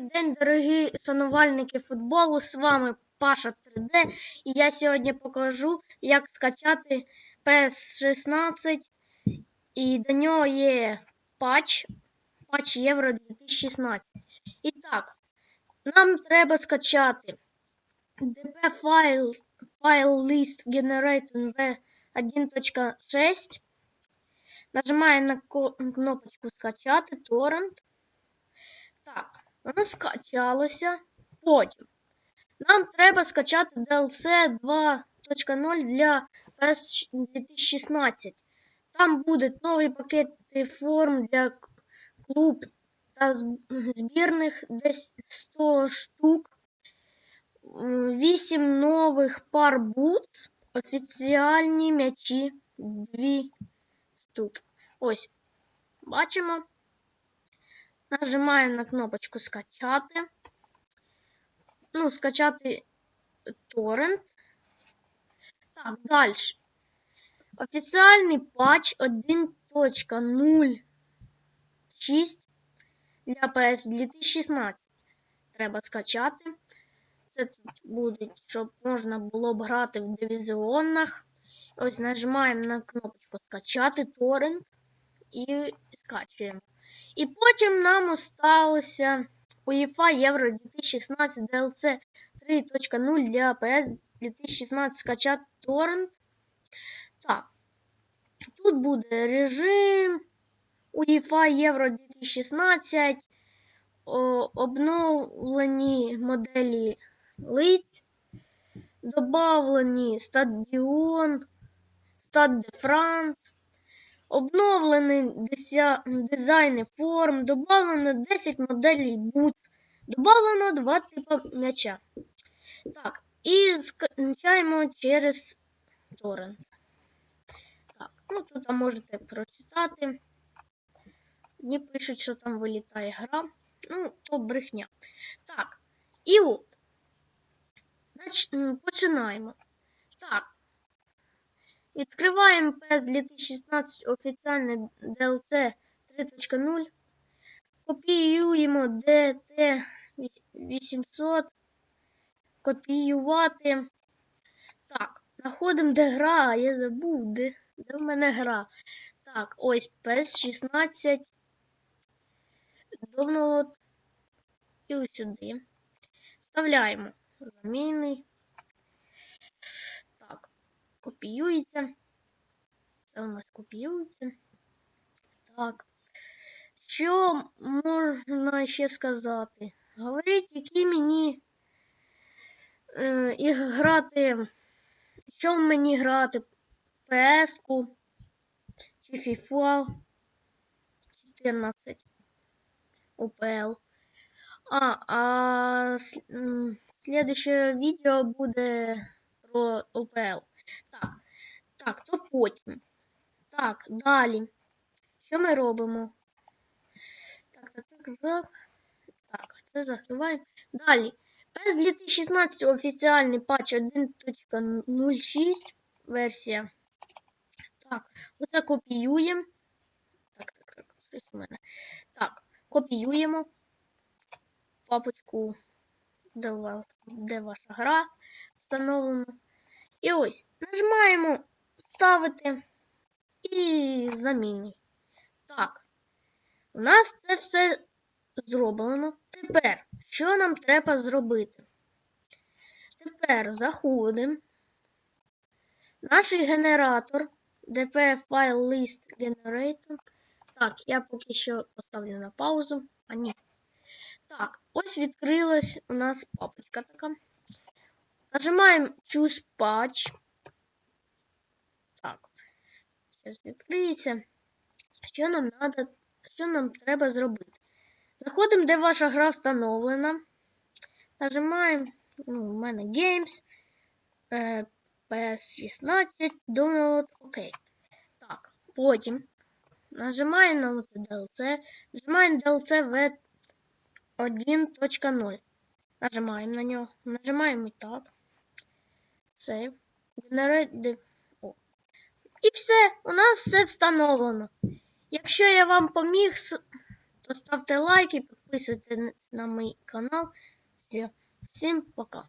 Добрий день, дорогі шанувальники футболу. З вами Паша 3D, і я сьогодні покажу, як скачати PS16. І до нього є патч, патч Євро 2016. І так, нам треба скачати DP файл, файл list generator v1.6. Нажимаємо на кнопочку скачати торрент. Так, воно скачалося. Потім. Нам треба скачати DLC 2.0 для PS 2016. Там будуть нові пакети форм для клуб та збірних десь 100 штук. 8 нових пар бутс, офіціальні м'ячі 2 штуки. Ось. Бачимо. Нажимаємо на кнопочку скачати. Ну, скачати торрент. Так, далі. Офіціальний патч 1.06 для PS 2016. Треба скачати. Це тут буде, щоб можна було б грати в дивізіонах. Ось нажимаємо на кнопочку скачати торрент і скачуємо. І потім нам осталося UEFA Євро 2016 DLC 3.0 для PS 2016 скачати торрент. Так. Тут буде режим UEFA Євро 2016, о, обновлені моделі лиць, добавлені стадіон, Стад де Франс, Обновлений дизайни форм, добавлено 10 моделей бутс, добавлено 2 типи м'яча. Так, і скачаємо через торрент. Так, ну тут можете прочитати. Мені пишуть, що там вилітає гра. Ну, то брехня. Так, і от. Починаємо. Так. Відкриваємо PS 2016 офіціальне DLC 3.0. Копіюємо DT 800. Копіювати. Так, знаходимо, де гра, я забув, де, де в мене гра. Так, ось PS16. Download. І ось сюди. Вставляємо заміни. Копіюється. Це у нас копіюється. Так. Що можна ще сказати? Говоріть, які мені е, і грати. Що мені грати? PS-ку чи FIFA 14 УПЛ. А, а следующее відео буде про УПЛ. Так, так, то потім. Так, далі. Що ми робимо? Так, так, так, так. Так, це закриваємо. Далі. PES 2016 офіціальний патч 1.06 версія. Так, оце копіюємо. Так, так, так, щось у мене. Так, копіюємо папочку, де, де ваша гра встановлена. І ось нажимаємо ставити і замінюй. Так. У нас це все зроблено. Тепер, що нам треба зробити? Тепер заходимо. Наш генератор dp file list generator. Так, я поки що поставлю на паузу. А ні. Так, ось відкрилась у нас папочка така. Нажимаємо Choose Patch. Так. Зараз відкриється. Що нам надо, що нам треба зробити? Заходимо, де ваша гра встановлена. Нажимаємо, ну, у мене Games, е, PS16, Download, OK. Так, потім нажимаємо на оце DLC, нажимаємо DLC V 1.0. Нажимаємо на нього, нажимаємо так. Save. Generate. І все, у нас все встановлено. Якщо я вам поміг, то ставте лайк і підписуйтесь на мій канал. Все, всім пока.